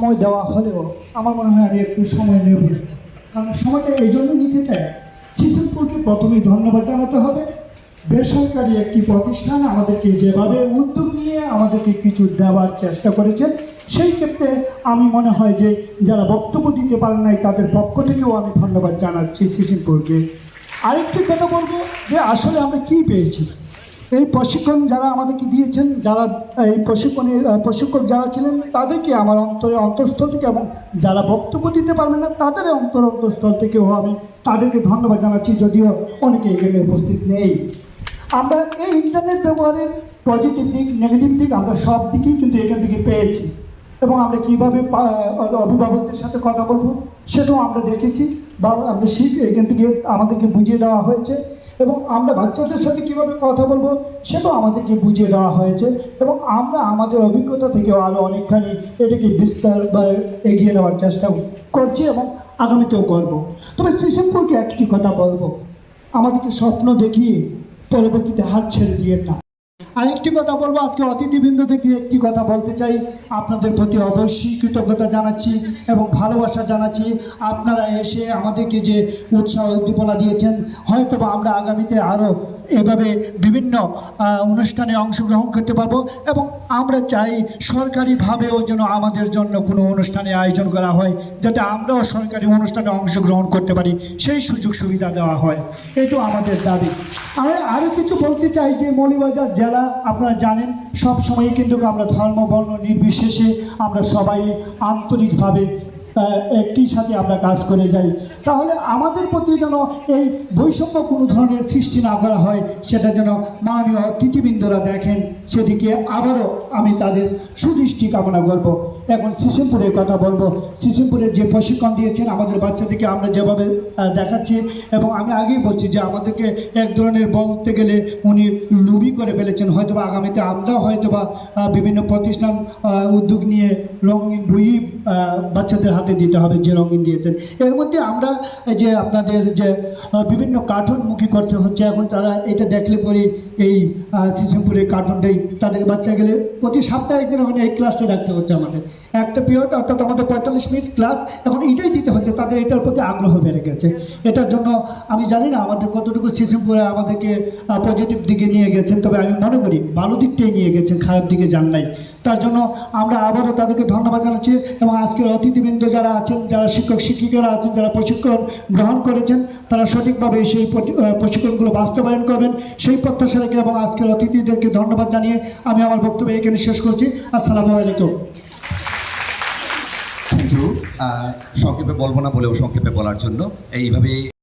সময় দেওয়া হলেও আমার মনে হয় আমি একটু সময় নেব। কারণ সময়টা এই জন্য নিতে চাই। শিশুপুরকে প্রথমেই ধন্যবাদ জানাতে হবে। বেসরকারি একটি প্রতিষ্ঠান আমাদেরকে যেভাবে উদ্যোগ নিয়ে আমাদেরকে কিছু দেওয়ার চেষ্টা করেছেন সেই ক্ষেত্রে আমি মনে হয় যে যারা বক্তব্য দিতে পারেন নাই, তাদের পক্ষ থেকেও আমি ধন্যবাদ জানাচ্ছি শিশুপুরকে আরেকটি কথা বলব যে আসলে আমরা কী পেয়েছি? এই প্রশিক্ষণ যারা আমাদেরকে দিয়েছেন যারা এই প্রশিক্ষণের আহ, প্রশিক্ষক যারা ছিলেন তাদেরকে আমার অন্তরে অন্তঃস্থল থেকে এবং যারা বক্তব্য দিতে পারবেন না তাদের অন্তর অন্তঃস্থল থেকেও আমি তাদেরকে ধন্যবাদ জানাচ্ছি যদিও অনেকে এখানে উপস্থিত নেই। আমরা এই ইন্টারনেট ব্যবহারের পজিটিভ দিক নেগেটিভ দিক আমরা সব দিকেই কিন্তু এখান থেকে পেয়েছি। এবং আমরা কীভাবে অভিভাবকদের সাথে কথা বলব সেটাও আমরা দেখেছি। বা আমরা শিখ এখান থেকে আমাদেরকে বুঝিয়ে দেওয়া হয়েছে। এবং আমরা বাচ্চাদের সাথে কীভাবে কথা বলব সেটাও আমাদেরকে বুঝিয়ে দেওয়া হয়েছে এবং আমরা আমাদের অভিজ্ঞতা থেকেও আরও অনেকখানি এটাকে বিস্তার বা এগিয়ে নেওয়ার চেষ্টা করছি এবং আগামীতেও করব। তবে শ্রীশিমপুরকে একটি কথা বলব। আমাদেরকে স্বপ্ন দেখিয়ে পরবর্তীতে হাত ছেড়ে দিয়ে না। আরেকটি কথা বলব, আজকে অতিথিবৃন্দ থেকে একটি কথা বলতে চাই? আপনাদের প্রতি অবশ্যই কৃতজ্ঞতা জানাচ্ছি এবং ভালোবাসা জানাচ্ছি। আপনারা এসে আমাদেরকে যে উৎসাহ উদ্দীপনা দিয়েছেন হয়তো আমরা আগামীতে আরও এভাবে বিভিন্ন অনুষ্ঠানে অংশগ্রহণ করতে পারব এবং আমরা চাই সরকারিভাবেও যেন আমাদের জন্য কোনো অনুষ্ঠানে আয়োজন করা হয়, যাতে আমরাও সরকারি অনুষ্ঠানে অংশগ্রহণ করতে পারি, সেই সুযোগ সুবিধা দেওয়া হয়। এটাও আমাদের দাবি। আমি আরও কিছু বলতে চাই যে মৌলিবাজার জেলা, আপনারা জানেন সব সময় কিন্তু আমরা ধর্ম, বর্ণ নির্বিশেষে আমরা সবাই আন্তরিকভাবে একই সাথে আমরা কাজ করে যাই। তাহলে আমাদের প্রতি যেন এই বৈষম্য কোনো ধরনের সৃষ্টি না করা হয়, সেটা যেন মাননীয় অতিথিবৃন্দরা দেখেন। সেদিকে আবারও আমি তাদের সুদৃষ্টি কামনা করব। এখন সিসিমপুরের কথা বলব। সিসিমপুরের যে প্রশিক্ষণ দিয়েছেন আমাদের বাচ্চাদেরকে আমরা যেভাবে দেখাচ্ছি এবং আমি আগেই বলছি যে আমাদেরকে এক ধরনের বলতে গেলে উনি লুবি করে ফেলেছেন। হয়তোবা আগামীতে আমরাও হয়তোবা বিভিন্ন প্রতিষ্ঠান উদ্যোগ নিয়ে রঙিন বই বাচ্চাদের হাতে দিতে হবে যে রঙিন দিয়েছেন। এর মধ্যে আমরা যে আপনাদের যে বিভিন্ন কার্টুন মুখী করতে হচ্ছে, এখন তারা এটা দেখলে পরে এই সিসিমপুরের কার্টুনটাই তাদের বাচ্চা গেলে প্রতি সপ্তাহে একদিন ওখানে এই ক্লাসটা রাখতে হচ্ছে আমাদের। একটা পিরিয়ড অর্থাৎ আমাদের পঁয়তাল্লিশ মিনিট ক্লাস এখন এটাই দিতে হচ্ছে, তাদের এটার প্রতি আগ্রহ বেড়ে গেছে। এটার জন্য আমি জানি না আমাদের কতটুকু সিসিমপুরে আমাদেরকে পজিটিভ দিকে নিয়ে গেছেন, তবে আমি মনে করি ভালো দিকটাই নিয়ে গেছেন, খারাপ দিকে যান নাই। তার জন্য আমরা আবারও তাদেরকে ধন্যবাদ জানাচ্ছি এবং আজকের অতিথিবৃন্দ যারা আছেন, যারা শিক্ষক, শিক্ষিকারা আছেন, যারা প্রশিক্ষণ গ্রহণ করেছেন, তারা সঠিকভাবে সেই প্রশিক্ষণগুলো বাস্তবায়ন করবেন। সেই প্রত্যাশা রেখে এবং আজকের অতিথিদেরকে ধন্যবাদ জানিয়ে আমি আমার বক্তব্য এখানে শেষ করছি। আসসালামু আলাইকুম। সংক্ষেপে বলব না বলেও সংক্ষেপে বলার জন্য। এইভাবে